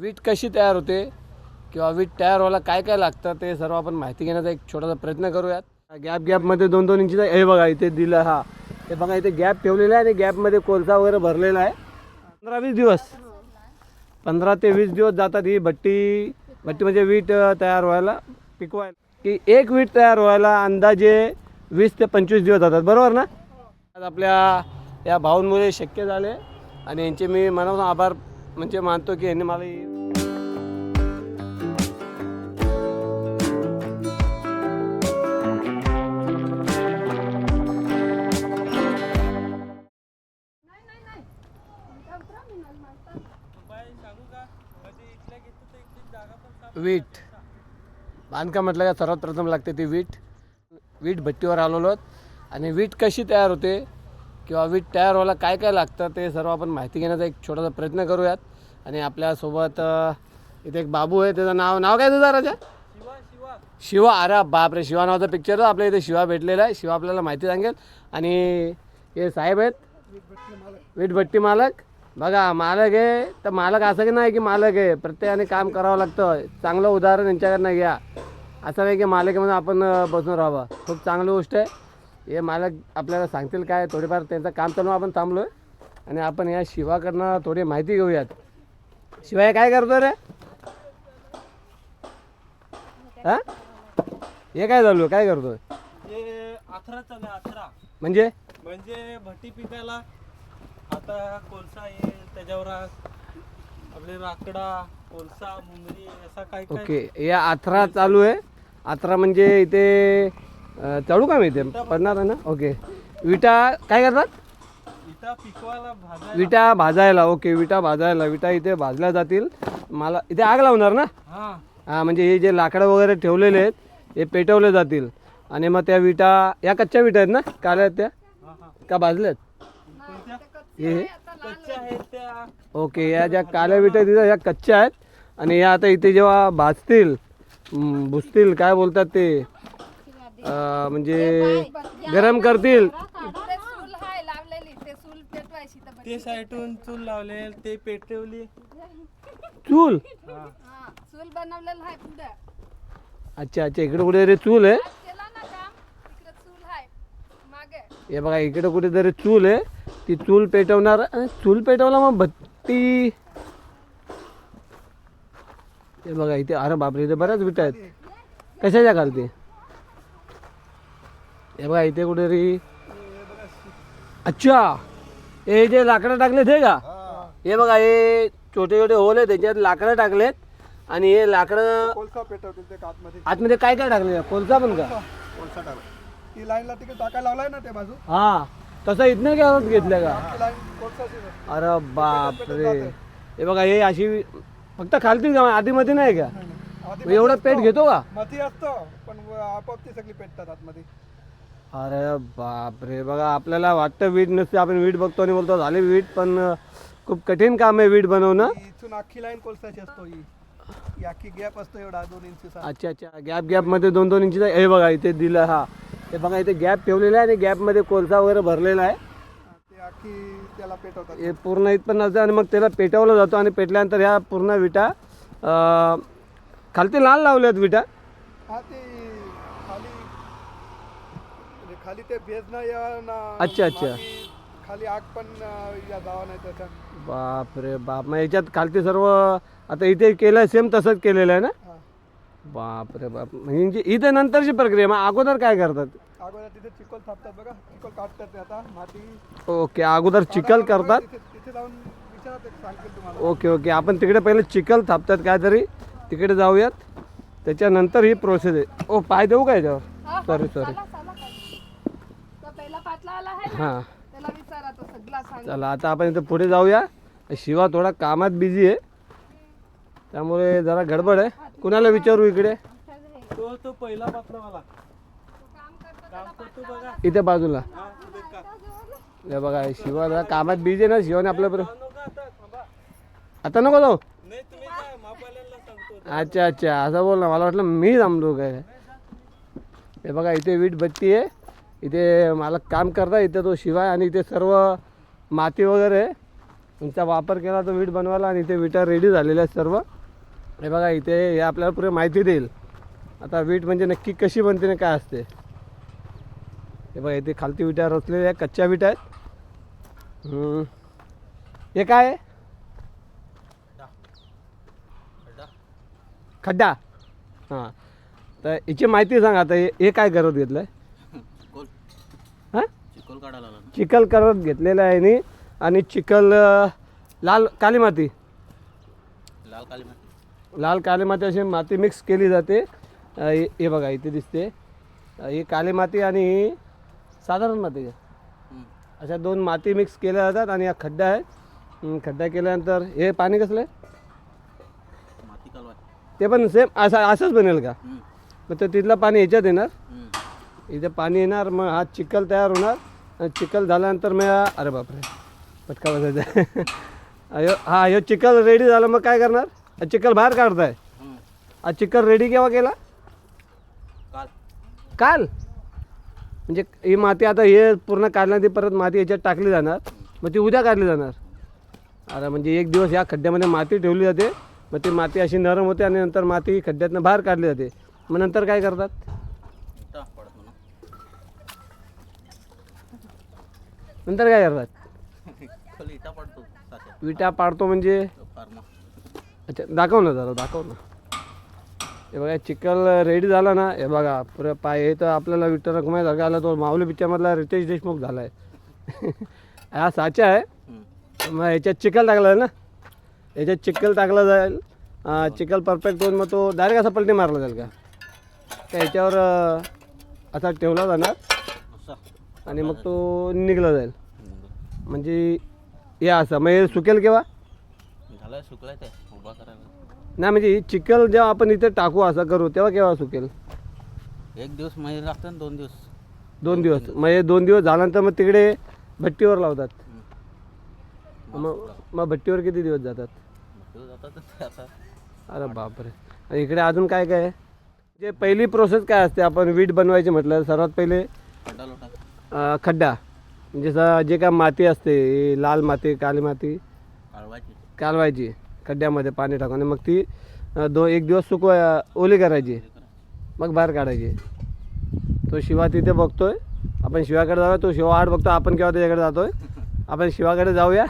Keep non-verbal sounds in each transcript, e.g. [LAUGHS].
वीट कशी तयार होते किंवा वीट तयार व्हायला काय काय लागतं ते सर्व आपण माहिती घेण्याचा एक छोटासा प्रयत्न करूयात. गॅप गॅपमध्ये दोन दोन इंचीचा हे बघा इथे दिलं हा. हे बघा इथे गॅप ठेवलेला आहे आणि गॅपमध्ये कोळसा वगैरे भरलेला आहे. पंधरा वीस दिवस. पंधरा ते वीस दिवस जातात ही भट्टी भट्टी म्हणजे वीट तयार व्हायला पिकवायला. की एक वीट तयार व्हायला अंदाजे वीस ते पंचवीस दिवस जातात बरोबर ना? आज आपल्या या भाऊंमुळे शक्य झाले आणि यांचे मी मनापासून आभार म्हणजे मानतो की यांनी मला वीट. बांधकाम म्हटलं का सर्वात प्रथम लागते ती वीट. वीट भट्टीवर आलेलो आहोत. आणि वीट कशी तयार होते? किंवा वीट तयार व्हायला काय काय लागतं ते सर्व आपण माहिती घेण्याचा एक छोटासा प्रयत्न करूयात. आणि आपल्यासोबत इथे एक बाबू आहे त्याचं नाव नाव काय तुझं राजा? शिवा अरे बापरे शिवा नावाचा पिक्चर आपल्या इथे शिवा भेटलेला आहे. शिवा आपल्याला माहिती सांगेल. आणि हे साहेब आहेत. वीट भट्टी मालक. बघा मालक आहे तर मालक असं की नाही की मालक आहे प्रत्येकाने काम करावं लागतं. चांगलं उदाहरण यांच्याकडनं घ्या. असं नाही की मालक आहे म्हणून आपण बसून राहावं. खूप चांगली गोष्ट आहे. हे मालक आपल्याला सांगतील काय थोडेफार त्यांचं काम चालू आपण थांबलो आहे आणि आपण या शिवाकडनं थोडी माहिती घेऊयात. शिवा हे काय करतो रे? हा? हे काय चालू आहे? काय अथरा म्हणजे? म्हणजे भट्टी पिकायला आता कोळसा येईल त्याच्यावर आपले राकडा कोळसा मुंगरी असा काय काय ओके या अथरा चालू आहे. अथरा म्हणजे इथे चालू का मी इथे पडणार आहे ना? ओके विटा काय करतात? विटा भाजायला. ओके विटा भाजायला. विटा इथे भाजल्या जातील. मला इथे आग लावणार ना? हा. म्हणजे हे जे लाकडं वगैरे ठेवलेले आहेत हे पेटवले जातील. आणि मग त्या विटा या कच्च्या विटा आहेत ना? काल्या आहेत त्या? का भाजल्यात? हे? ओके या ज्या काल्या विटा आहेत या कच्च्या आहेत. आणि या आता इथे जेव्हा भाजतील भुजतील काय बोलतात ते? अं, म्हणजे गरम करतील. ते सूल हाय लावलेली ते सूल पेटवायची तर ते साईडून चूल लावले ते पेटवली. चूल? हा सूल बनवलेलं हाय पुढे. अच्छा अच्छा इकडे कुठेतरी चूल आहे? केला ना काम तिकडे सूल हाय मागे. हे बघा इकडे कुठेतरी चूल आहे. ती चूल पेटवणार अं, चूल पेटवला मग भट्टी हे बघा इथे अरे बापरे इथे बऱ्याच विटा आहेत. कशाच्या खालती? हे बघा इथे कुठेतरी अच्छा हे जे लाकडं टाकले ते का? हे बघा हे छोटे छोटे होल आहे त्याच्यात लाकडं टाकलेत. आणि हे लाकडं कोळसा पेटवतील ते आतमध्ये आतमध्ये काय काय टाकले कोलसा पण का? कोळसा टाक ती लाईनला तिकडे टाकायला लावलाय ना ते बाजू? हा तसं इथनं घ्यावं घेतलं का? ती लाईन. अरे बापरे. हे बघा हे अशी फक्त खालती का? आधीमध्ये नाही का? एवढं पेट घेतो का? मधी असतं पण आपोआप ती सगळी पेटतात आतमध्ये. अरे बापरे बघा आपल्याला वाटतं वीट नसते आपण वीट बघतो आणि बोलतो झाले वीट पण खूप कठीण काम आहे वीट बनवणं. इथून अख्खी लाईन कोळसाची असतो ही. ही अख्खी गॅप असतो एवढा दोन इंचचा अच्छा अच्छा. गॅप गॅपमध्ये दोन दोन इंचीचा हे बघा इथे दिलं हा. हे बघा इथे गॅप ठेवलेला आहे आणि गॅपमध्ये कोळसा वगैरे भरलेला आहे. ते अख्खी त्याला पेटवतात. हे पूर्ण इथपर्यंत असतं आणि मग त्याला पेटवलं जातो आणि पेटल्यानंतर ह्या पूर्ण विटा अं, खालती लाल लावल्यात विटा. हा ते खाली ते भेजना या ना अच्छा, अच्छा. माती, खाली आग पण अं, या जावा नाही त्याच्या बाप रे बाप. मग याच्यात खालती सर्व आता इथे केलं सेम तसंच केलेलं आहे ना? हा. बाप रे बाप. म्हणजे इथे नंतरची प्रक्रिया मग अगोदर काय करतात? अगोदर तिथे चिखल थापतात बघा. चिखल काढतात ते आता माती. ओके अगोदर चिखल करतात? तिथे तिथे जाऊन विचारा ते सांगतील तुम्हाला. Okay okay. आपण तिकडे पहिले चिखल थापतात काहीतरी. तिकडे जाऊयात. त्याच्यानंतर ही प्रोसेस आहे. ओ पाय देऊ का याच्यावर? सॉरी सॉरी चला चला तो पहिला पाटला आला आहे ना हां. त्याला विचारा तो सगळा सांग. चला आता आपण इथे पुढे जाऊया. शिवा थोडा कामात बिझी आहे. त्यामुळे जरा गडबड आहे. कुणाला विचारू इकडे? तो तो पहिला पात्रावाला काम करतो बघा. इथे बाजूला. हा का? हे बघा शिवा जरा कामात बिझी आहे ना शिवाने आपल्याबरोबर. नका आता थांबा. आता नको जाऊ? नाही तुम्ही जा मापाल्याला सांगतो. अच्छा अच्छा असं बोल ना मला वाटलं मी थांबलो काय? हे बघा इथे वीट भट्टी आहे. इथे मला काम करता इथे तो शिवाय आणि इथे सर्व माती वगैरे आहे. यांचा वापर केला तो वीट बनवायला आणि इथे विटा रेडी झालेल्या आहेत सर्व. हे बघा इथे हे आपल्याला पुरे माहिती देईल. आता वीट म्हणजे नक्की कशी बनते आणि काय असते. हे बघा इथे खालती विटा रचलेल्या आहेत कच्च्या विटा आहेत. हे काय आहे? खड्डा. हां. तर याची माहिती सांगा आता हे हे काय करत घेतलं आहे चिकोल हां चिकोल काढायला लागला चिखल करत घेतलेलं आहे आणि आणि चिखल लाल काली माती. लाल काली माती. लाल काली माती अशी माती मिक्स केली जाते. हे बघा इथे दिसते. ही काली माती आणि ही साधारण माती. अशा दोन माती मिक्स केल्या जातात आणि हा खड्डा आहे. खड्डा केल्यानंतर हे पाणी कसलं आहे? ते पण सेम असं असंच बनेल का. मग तर तिथलं पाणी ह्याच्यात येणार. इथे पाणी येणार मग हा चिखल तयार होणार. चिखल झाल्यानंतर मग हा- अरे बापरे पटका बसायचा. अयो हा ह्यो चिखल रेडी झालं मग काय करणार? हा चिखल बाहेर काढताय. हा चिखल रेडी केव्हा केला? काल. काल? म्हणजे ही माती आता हे पूर्ण काढल्यानंतर ती परत माती याच्यात टाकली जाणार. मग ती उद्या काढली जाणार. अरे म्हणजे एक दिवस या खड्ड्यामध्ये माती ठेवली जाते. मग ती माती अशी नरम होते आणि नंतर माती खड्ड्यातनं बाहेर काढली जाते. मग नंतर काय करतात इटा पडतो ना नंतर काय करतात? खाली इटा पडतो साच्यात विटा पाडतो म्हणजे? फार्मा. अच्छा दाखव ना जरा दाखव ना. हे बघा चिखल रेडी झाला ना. हे बघा पुरे पाय हे तर आपल्याला विठ्ठल रखुमाईसारखा आला तो माऊली पिक्चरमधला रितेश देशमुख झाला आहे हा साचा आहे. मग ह्याच्यात चिखल टाकला ना? ह्याच्यात चिखल टाकला जाईल. अं, चिखल परफेक्ट होऊन मग तो डायरेक्ट असा पलटी मारला जाईल का? ह्याच्यावर अं, असा ठेवला जाणार. आणि मग तो निघला जाईल. म्हणजे हे असं. मग हे सुकेल केव्हा? झालाय सुकलाय ते. उभा करायला. नाही म्हणजे चिखल जेव्हा आपण इथे टाकू असं करू तेव्हा केव्हा सुकेल? एक दिवस महिने लागतात दोन दिवस. दोन दिवस. मग हे दोन दिवस झाल्यानंतर मग तिकडे भट्टीवर लावतात. हम्म. मग मग भट्टीवर किती दिवस जातात? मग ते जातात ते आता अरे बापरे. आणि इकडे अजून काय काय आहे? जे पहिली प्रोसेस काय असते? आपण वीट बनवायची म्हटलं सर्वात पहिले खड्डा लोटा. खड्डा. म्हणजे स- जे काय माती असते लाल माती काली माती. कालवायची कालवायची खड्ड्यामध्ये पाणी टाकून. आणि मग ती अं, दो एक दिवस सुकवाय ओली करायची. मग बाहेर काढायची. तो शिवा तिथे बघतोय. आपण शिवाकडे जाऊया. तो शिवा आठ बघतो आपण केव्हा त्याच्याकडे जातोय? [LAUGHS] आपण शिवाकडे जाऊया.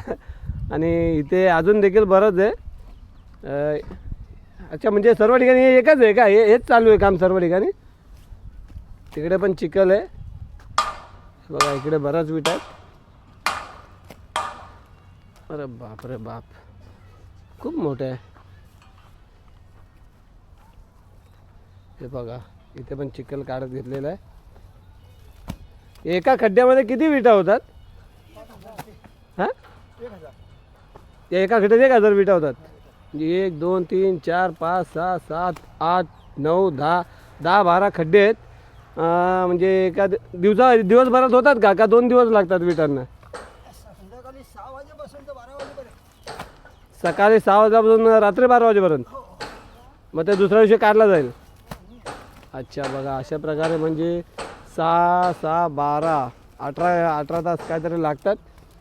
आणि इथे अजून देखील बरंच आहे. अं, अच्छा म्हणजे सर्व ठिकाणी हे एकच आहे का? हे हेच चालू आहे काम सर्व ठिकाणी? तिकडे पण चिखल आहे. बघा इकडे बराच विट आहेत. अरे बाप रे बाप. खूप मोठं आहे. हे बघा इथे पण चिखल काढत घेतलेलं आहे. एका खड्ड्यामध्ये किती विटा होतात? हां? एका खड्ड्यात एक हजार विटा होतात. म्हणजे एक दोन तीन चार पाच सहा सात आठ नऊ दहा दहा बारा खड्डे आहेत. म्हणजे एका दिवसा दिवसभरात होतात का? का दोन दिवस लागतात विटांना? संध्याकाळी सहा वाजेपासून तर बारा वाजेपर्यंत. सकाळी सहा वाजल्यापासून रात्री बारा वाजेपर्यंत? मग ते दुसऱ्या दिवशी काढला जाईल? अच्छा बघा अशा प्रकारे म्हणजे सहा सहा बारा अठरा अठरा तास काहीतरी लागतात.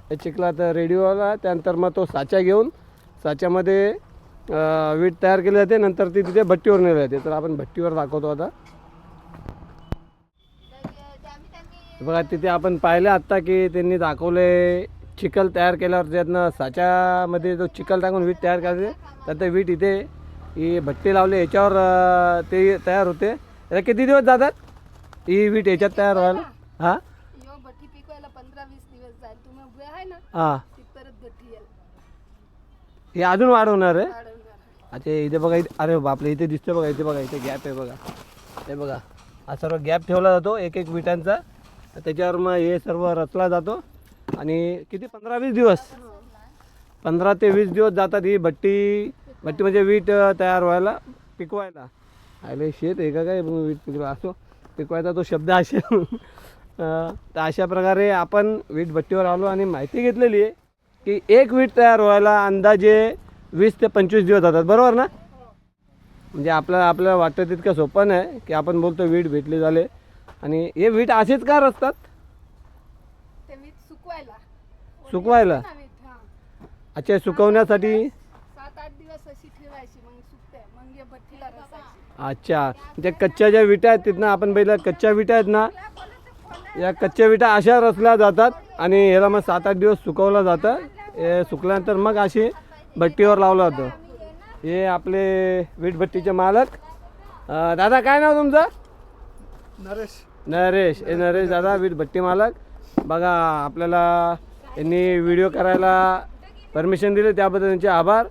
हे चिखलात रेडिओला त्यानंतर मग तो साचा घेऊन साच्यामध्ये वीट तयार केली जाते. नंतर ती तिथे भट्टीवर नेली जाते. तर आपण भट्टीवर दाखवतो आता हे बघा तिथे आपण पाहिलं आत्ता की त्यांनी दाखवले चिखल तयार केल्यावर त्यातनं साच्यामध्ये जो चिखल टाकून वीट तयार करायचे तर ते वीट इथे ही भट्टी लावले याच्यावर ते तयार होते. याला किती दिवस जातात? ही वीट याच्यात तयार व्हायला? हां? हां. हे अजून वाढवणार आहे? अच्छा इथे बघा इथे अरे बापले इथे दिसतोय बघा इथे बघा इथे गॅप आहे बघा. हे बघा हा सर्व गॅप ठेवला जातो एक एक विटांचा. त्याच्यावर मग हे सर्व रचला जातो. आणि किती? पंधरा वीस दिवस. पंधरा ते वीस दिवस जातात ही भट्टी. भट्टी म्हणजे वीट तयार व्हायला पिकवायला. आले शेत आहे का काय? मग वीट पिकवा असो. पिकवायचा तो शब्द असेल [LAUGHS] तर अशा प्रकारे आपण वीट भट्टीवर आलो आणि माहिती घेतलेली आहे की एक वीट तयार व्हायला अंदाजे वीस ते पंचवीस दिवस जातात. बरोबर ना? म्हणजे आपल्याला आपल्याला वाटतं तितकं सोपं नाही की आपण बोलतो वीट भेटले झाले. आणि हे वीट असेच का रचतात? ते सुकवायला. सुकवायला? ना वीट हा. अच्छा सुकवण्यासाठी? सात आठ दिवस अशी ठेवायची मग सुकते. मग हे भट्टीला रसायची अच्छा त्या कच्च्या ज्या विटा आहेत तिथनं आपण पहिल्या कच्च्या विटा आहेत ना या कच्च्या विटा अशा रचल्या जातात आणि ह्याला मग सात आठ दिवस सुकवलं जातं हे सुकल्यानंतर मग अशी भट्टीवर लावलं जातं. हे आपले वीटभट्टीचे मालक. अं, दादा काय नाव तुमचं? नरेश. नरेश. हे नरेश दादा वीटभट्टी मालक. बघा आपल्याला यांनी व्हिडिओ करायला परमिशन दिले त्याबद्दल त्यांचे आभार.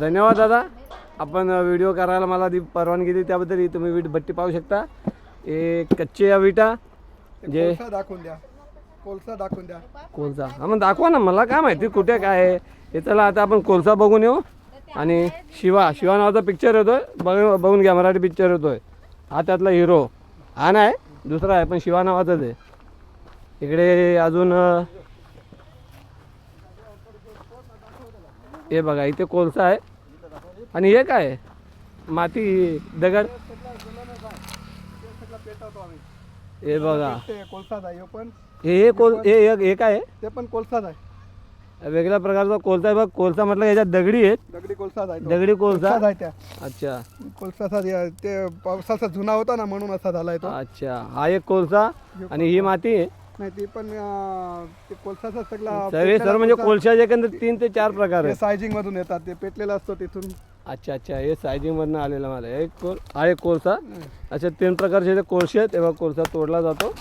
धन्यवाद दादा. आपण व्हिडिओ करायला मला ती परवानगी दिली त्याबद्दल ही तुम्ही वीटभट्टी पाहू शकता. हे कच्चे या विटा. जे कोळसा दाखवून द्या. कोळसा दाखवून द्या. कोळसा. हा मग दाखवा ना मला काय माहिती कुठे काय आहे. हे चला आता आपण कोळसा बघून येऊ. आणि शिवा शिवा नावाचा पिक्चर येतोय. बघ बघून घ्या मराठी पिक्चर येतोय. हा त्यातला हिरो हा नाही दुसरा आहे पण शिवा नावाचाच आहे. इकडे अजून हे बघा इथे कोळसा आहे. आणि हे काय आहे? माती दगड. हे बघा. पण. हे कोल हे काय ते पण कोळसाच आहे. वेगळ्या प्रकारचा कोळसा आहे बघ. कोळसा म्हटलं याच्यात दगडी आहेत. दगडी कोळसाच आहे तो. दगडी कोळसा. आहे त्या. अच्छा. कोळसाचा जे- ते पावसाचा जुना होता ना म्हणून असा झालाय तो. अच्छा. हा एक कोळसा आणि ही माती आहे. नाही ती पण अं, ते कोळसाचा सगळा सगळे सर म्हणजे कोळशाचे एकंदर तीन ते चार प्रकार आहेत. सायझिंग मधून येतात. ते पेटलेला असतो तिथून. अच्छा अच्छा. हे सायजिंग मधनं आलेला मला. एक कोल हा एक कोळसा. असे तीन प्रकारचे जे कोळसे आहेत तेव्हा कोळसा तोडला जातो.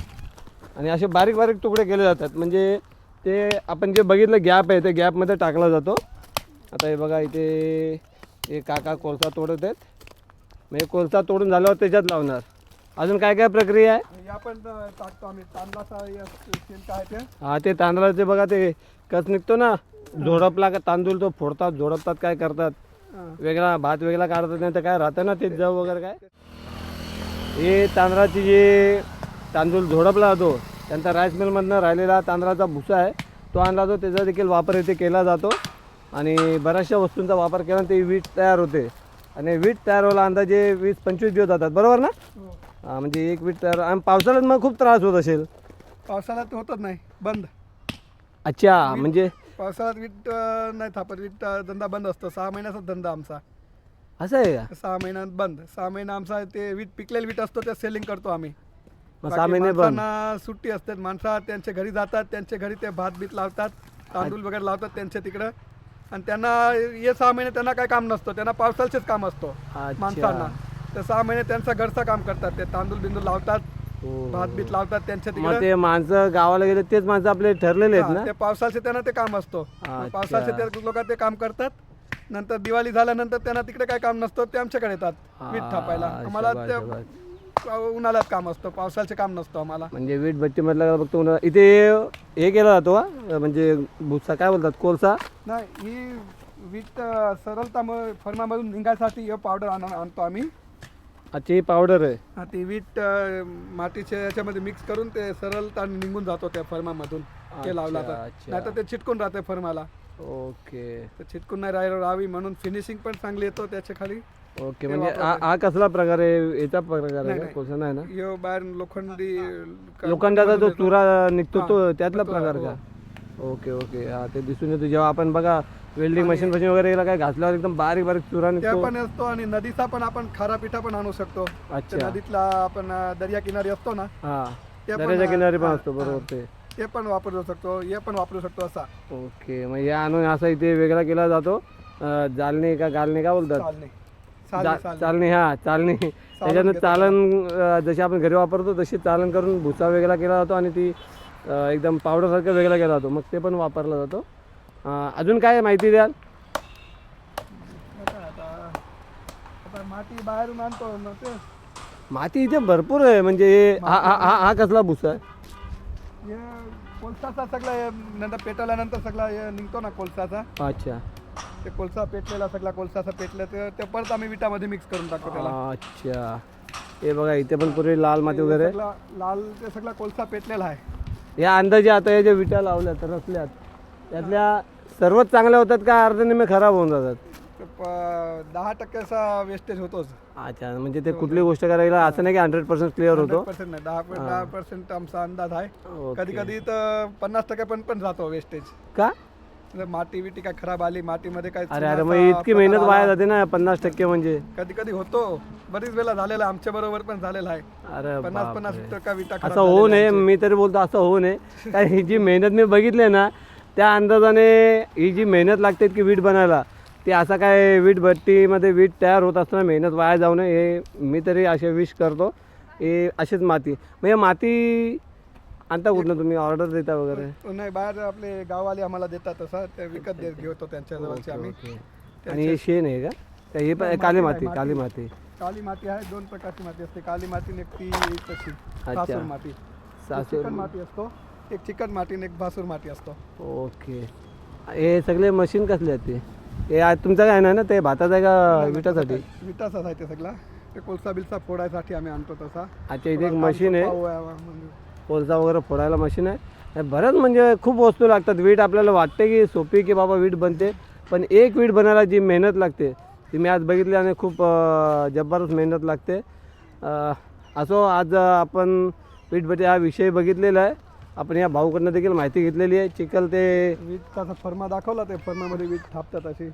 आणि असे बारीक बारीक तुकडे केले जातात. म्हणजे ते आपण जे बघितलं गॅप आहे ते गॅपमध्ये टाकला जातो. आता हे बघा इथे हे काका कोळसा तोडत आहेत. म्हणजे कोळसा तोडून झाल्यावर त्याच्यात लावणार. अजून काय काय प्रक्रिया आहे? या पण अं, टाकतो आम्ही. तांदळाचा या शेण काय ते? हा ते तांदळाचे बघा ते कस निघतो ना? झोडपला का तांदूळ तो फोडतात झोडपतात काय करतात? वेगळा भात वेगळा काढतात नाही तर काय राहतं ना ते जव वगैरे काय? हे तांदळाची जे तांदूळ झोडपला जातो त्यांचा राईस मिलमधनं राहिलेला तांदळाचा भुसा आहे. तो आणला जातो. त्याचा देखील वापर इथे केला जातो. आणि बऱ्याचशा वस्तूंचा वापर केल्यानं ते वीट तयार होते. आणि वीट तयार व्हायला अंदाजे वीस पंचवीस दिवस जातात. बरोबर ना? हो. म्हणजे एक वीट तयार आणि पावसाळ्यात मग खूप त्रास होत असेल. पावसाळ्यात होतच नाही. बंद. अच्छा म्हणजे? पावसाळ्यात वीट नाही थापत. वीट धंदा बंद असतो. सहा महिन्याचाच धंदा आमचा. असं आहे का? सहा महिन्यात बंद. सहा महिना आमचा ते वीट पिकलेलं वीट असतो ते सेलिंग करतो आम्ही. मग बाकी सहा महिने बंद. माणसांना सुट्टी असते माणसं त्यांच्या घरी जातात त्यांच्या घरी ते भात बीत लावतात तांदूळ वगैरे लावतात त्यांच्या तिकडं. आणि त्यांना हे सहा महिने त्यांना काय काम नसतं त्यांना पावसाळ्याचेच काम असतो माणसांना. तर सहा महिने त्यांचं घरचं काम करतात ते तांदूळ बिंदूळ लावतात हो. भात बीत लावतात त्यांच्या मग तिकडे. ते माणसं गावाला गेले तेच माणसं आपले ठरलेले आहेत ना? ते पावसाचे त्यांना ते काम असतो. अच्छा. पावसाचे ते लोक ते काम करतात नंतर दिवाळी झाल्यानंतर त्यांना तिकडे काय काम नसतं ते आमच्याकडे येतात वीट थापायला. हा, आम्हाला शाबास, ते शाबास. उन्हाळ्यात काम असतं पावसाचे काम नसतं आम्हाला. म्हणजे वीट भट्टी म्हटलं फक्त उन्हा- इथे हे केला जातो म्हणजे भुसा काय बोलतात कोळसा? नाही ही वीट अं, सरलता म- फर्मामधून निघायसाठी हे पावडर आण आणतो आम्ही. अच्छा ही पावडर आहे. हा, ती वीट अं, मातीच्या याच्यामध्ये मिक्स करून ते सरलता निघून जातो त्या फर्मामधून. ते लावला तर. अच्छा. नाही तर ते चिटकून राहते फर्माला. ओके. तर चिटकून नाही राहायला राहावी म्हणून फिनिशिंग पण चांगली येतो त्याच्याखाली. ओके म्हणजे. हा हा कसला प्रकार आहे? याचा प्रकार आहे का? नाही. कोळसा नाही ना? यो बाहेर लोखंडी लोखंडाचा जो. चुरा निघतो तो त्यातला प्रकार हो. का? Okay okay. हा ते दिसून येतो. जेव्हा आपण बघा वेल्डिंग मशीन मशीन वगैरे गेला काय घासल्यावर एकदम बारीक बारीक चुरा त्या निघतो? पण असतो आणि नदीचा पण आपण खारा पिठा पण आणू शकतो. त्या अच्छा नदीतला आपण अं, दर्या किनारी असतो ना हा. पण, दर्याच्या किनारी पण असतो बरोबर. ते. ते पण वापरू शकतो हे पण वापरू शकतो असा. ओके मग हे आणून असा इथे वेगळा केला जातो. अं, जालने का गालने का बोलतात? चालणे चालणे हा चालणे. [LAUGHS] त्याच्यानं चालन अं, जशी आपण घरी वापरतो तशी चालन करून भुसा वेगळा केला जातो आणि ती अं, एकदम पावडरसारखं वेगळा केला जातो. मग ते पण वापरला जातो. अं, अजून काय माहिती द्याल? आता आता- आता माती बाहेरून आणतो ते. माती इथे भरपूर आहे. म्हणजे हे- हा हा हा- हा कसला भुसा आहे? हे कोळसाचा सगळा हे नंतर पेटवल्यानंतर सगळा हे निघतो ना कोळसाचा. अच्छा. ते कोळसा पेटलेला सगळा कोळसाचा पेटला ते ते परत आम्ही विटामध्ये मिक्स करून टाकतो त्याला. अच्छा. हे बघा इथे पण पूर्वी लाल माती वगैरे. सगळा लाल ते सगळा कोळसा पेटलेला आहे. या अंदाजे आता या ज्या विटा लावल्यात रचल्यात त्यातल्या सर्वच चांगल्या होतात का अर्धनिमे खराब होऊन जातात? प- दहा टक्क्याचा वेस्टेज होतोच. अच्छा म्हणजे ते कुठली गोष्ट करायला असं नाही की हंड्रेड पर्सेंट क्लिअर होतो? पर्सेंट नाही दहा दहा पर्सेंट आमचा अंदाज आहे. कधी कधी तर पन्नास टक्के पण पण जातो वेस्टेज का? माती बिटी काय खराब आली मातीमध्ये काय अरे अरे मग इतकी मेहनत वाया जाते ना पन्नास टक्के म्हणजे. कधी कधी होतो. बरीच वेळा झालेला आहे आमच्या बरोबर पण झालेला आहे. अरे पन्नास पन्नास. टक्का विटा खराब असं होऊ नये मी तरी बोलतो असं होऊ नये. कारण ही जी मेहनत मी बघितली ना त्या अंदाजाने ही जी मेहनत लागते की वीट बनायला ती असं काय वीट भट्टीमध्ये वीट तयार होत असताना मेहनत वाया जाऊ नये हे मी तरी असे विश करतो. हे अशीच माती. म्हणजे माती आणता कुठनं तुम्ही? ऑर्डर देता वगैरे? नाही बाहेर आपले गाववाले आम्हाला देतात तसं. ते विकत देत घेतो त्यांच्या जवळचे आम्ही. आणि हे शेण आहे का? का हे पण काली माती काली माती. काली माती आहे दोन प्रकारची माती असते. काली माती आणि एक ती तशी. भासूर माती. सासू चिकन माती. असतो एक चिकन माती आणि एक भासूर माती असतो. ओके. हे सगळे मशीन कसले आहेत ते? हे आज तुमचं काय नाही ना? ते भाताचं आहे का विटासाठी? विटाचाच आहे ते सगळा. ते कोळसा बिलसा फोडायसाठी आम्ही आणतो तसा. अच्छा इथे एक मशीन आहे. कोळसा वगैरे फोडायला मशीन आहे. हे बरंच म्हणजे खूप वस्तू लागतात. वीट आपल्याला वाटते की सोपी की बाबा वीट बनते पण एक वीट बनायला जी मेहनत लागते ती मी आज बघितली आणि खूप जबरदस्त मेहनत लागते. असो आज आपण वीटभट्टी हा विषय बघितलेला आहे. आपण या भाऊकडनं देखील माहिती घेतलेली आहे. चिखल ते वीटचा फर्मा दाखवला ते फर्मामध्ये वीट थापतात अशी.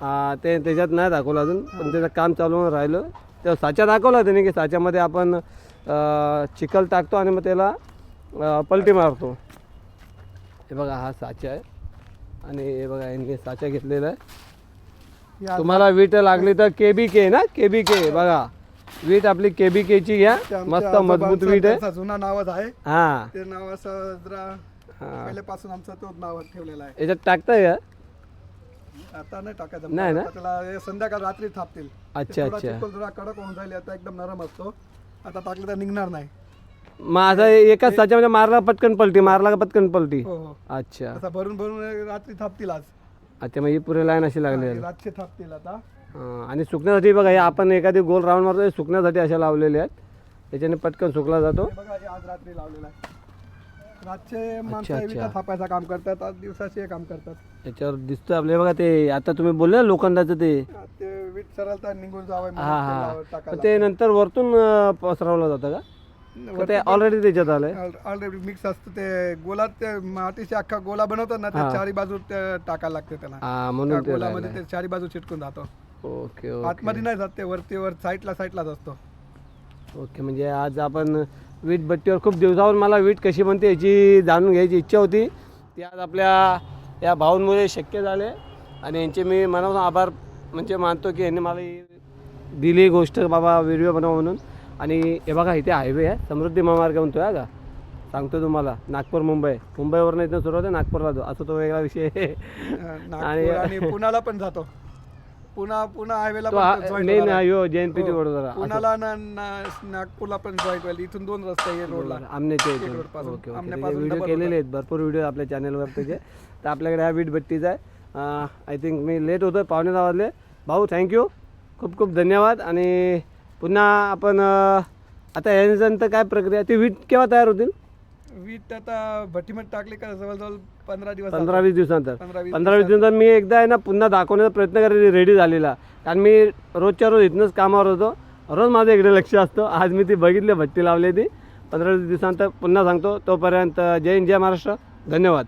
हा, ते त्याच्यात नाही दाखवलं अजून पण त्याचं काम चालू राहिलं. तर साचा दाखवला त्याने की साच्यामध्ये आपण चिखल टाकतो आणि मग त्याला पलटी मारतो. हे बघा हा साचा आहे. आणि हे बघा यांनी साचा घेतलेला आहे. तुम्हाला वीट लागली तर के बी के ना? के बी के बघा. वीट आपली के बी केची घ्या. ते मस्त मजबूत वीट आहे. जुना नावच आहे. हां. ते नाव असं जरा हां. पहिल्यापासून आमचं तोच नाव ठेवलेलं आहे. याच्यात टाकताय का? आता नाही टाकायचं. नाही ना? त्याला संध्याकाळ रात्री थापतील. अच्छा, ते अच्छा. कडक होऊन जाईल आता एकदम नरम असतो. आता टाकलं तर निघणार नाही. मग असं एकाच साच्यामध्ये मारला पटकन पलटी? मारला का पटकन पलटी? हो हो. अच्छा. आता भरून भरून रात्री थापतील आज. अच्छा मग ही पुरी लाईन अशी लागली आहे रातचे थापतील आता. हां, आणि सुकण्यासाठी बघा हे आपण एखादी गोल राऊंड मारतो हे सुकण्यासाठी अशा लावलेल्या आहेत. त्याच्याने पटकन सुकला जातो. हे बघा हे आज रात्री लावलेलं आहे. रातचे माणसं अच्छा. विटा थापायचं काम करतात आज दिवसाचे काम करतात. याच्यावर दिसतं आपले बघा ते आता तुम्ही बोलले ना लोखंडाचं ते. ते वीट सरळता निघून जावं हा हा ते नंतर वरतून अं, पसरवलं जातं का? का ते ऑलरेडी त्याच्यात आलंय. ऑलरेडी मिक्स असतं ते गोला ते मातीचे अख्खा गोला बनवतात ना हा. ते चारी बाजू टाकायला लागते त्याला. हा त्या म्हणून ते गोलामध्ये ते चारी बाजू चिटकून जातो. Okay okay. आतमध्ये नाही जात ते वरती वर साईडला साईडलाच असतो. ओके म्हणजे आज आपण वीट भट्टीवर खूप दिवसावर मला वीट कशी बनते याची जाणून घ्यायची इच्छा होती. ती आज आपल्या या भाऊंमुळे शक्य झाले. आणि यांचे मी मनापासून आभार म्हणजे मानतो की यांनी मला ही दिली गोष्ट बाबा व्हिडिओ बनवा म्हणून. आणि हे बघा इथे हायवे आहे. समृद्धी महामार्ग म्हणतो आहे का? सांगतो तुम्हाला. नागपूर मुंबई. मुंबईवरनं इथं सुरुवात आहे नागपूरला जातो असं तो वेगळा विषय आहे. [LAUGHS] नागपूर आणि पुण्याला पण जातो. पुन्हा पुन्हा हायवेला हा मेन यो जे एन पी टी वडोदरा पुण्याला ना ना- नागपूरला पण जॉईंट व्हायला इथून दोन रस्ते आहे रोडला. ओके आमनेपासून व्हिडिओ डबल केलेले आहेत भरपूर व्हिडिओ आपल्या चॅनलवर त्याचे. तर आपल्याकडे हा वीट भट्टीचा आहे आय थिंक मी लेट होतो पावणे दहा वाजले भाऊ थँक्यू खूप खूप धन्यवाद. आणि पुन्हा आपण अं, आता यानंतर काय प्रक्रिया ती वीट केव्हा तयार होतील? वीट आता भट्टीमध्ये टाकले का जवळजवळ पंधरा दिवस पंधरा वीस दिवसानंतर. पंधरा वीस पंधरा वीस दिवसानंतर. मी एकदा आहे ना पुन्हा दाखवण्याचा प्रयत्न करायला रेडी झालेला. कारण मी रोजच्या रोज इथनंच कामावर होतो. रोज माझं इकडे लक्ष असतं. आज मी ती बघितली भट्टी लावली ती. पंधरा वीस दिवसानंतर पुन्हा सांगतो. तोपर्यंत जय हिंद जय महाराष्ट्र. धन्यवाद.